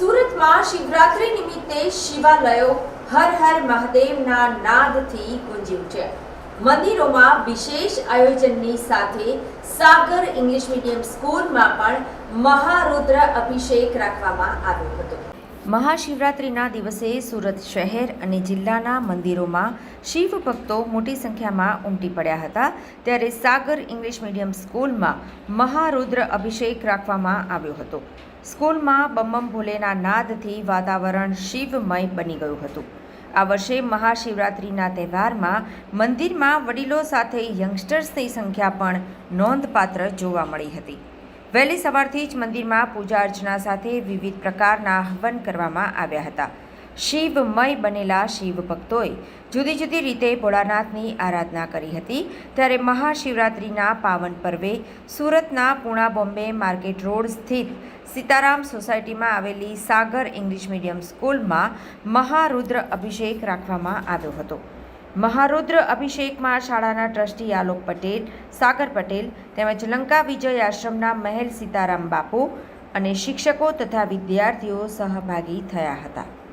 સુરતમાં શિવરાત્રી નિમિત્તે શિવાલયો હર હર મહાદેવના નાદથી ગુંજી ઉઠ્યા મંદિરોમાં વિશેષ આયોજનની સાથે સાગર ઇંગ્લિશ મીડિયમ સ્કૂલમાં પણ મહારુદ્ર અભિષેક રાખવામાં આવ્યો હતો. મહાશિવરાત્રિના દિવસે સુરત શહેર અને જિલ્લાના મંદિરોમાં શિવ ભક્તો મોટી સંખ્યામાં ઉમટી પડ્યા હતા. ત્યારે સાગર ઇંગ્લિશ મીડિયમ સ્કૂલમાં મહારુદ્ર અભિષેક રાખવામાં આવ્યો હતો. સ્કૂલમાં બમ્બમ ભોલેના નાદથી વાતાવરણ શિવમય બની ગયું હતું. આ વર્ષે મહાશિવરાત્રિના તહેવારમાં મંદિરમાં વડીલો સાથે યંગસ્ટર્સની સંખ્યા પણ નોંધપાત્ર જોવા મળી હતી. વહેલી સવારથી જ મંદિરમાં પૂજા અર્ચના સાથે વિવિધ પ્રકારના હવન કરવામાં આવ્યા હતા. શિવમય બનેલા શિવ ભક્તોએ જુદી જુદી રીતે ભોળાનાથની આરાધના કરી હતી. ત્યારે મહાશિવરાત્રિના પાવન પર્વે સુરતના પૂણા બોમ્બે માર્કેટ રોડ સ્થિત સીતારામ સોસાયટીમાં આવેલી સાગર ઇંગ્લિશ મીડિયમ સ્કૂલમાં મહારુદ્ર અભિષેક રાખવામાં આવ્યો હતો. મહારુદ્ર અભિષેકમાં શાળાના ટ્રસ્ટી આલોક પટેલ, સાગર પટેલ તેમજ લંકા વિજય આશ્રમના મહેલ સીતારામ બાપુ અને શિક્ષકો તથા વિદ્યાર્થીઓ સહભાગી થયા હતા.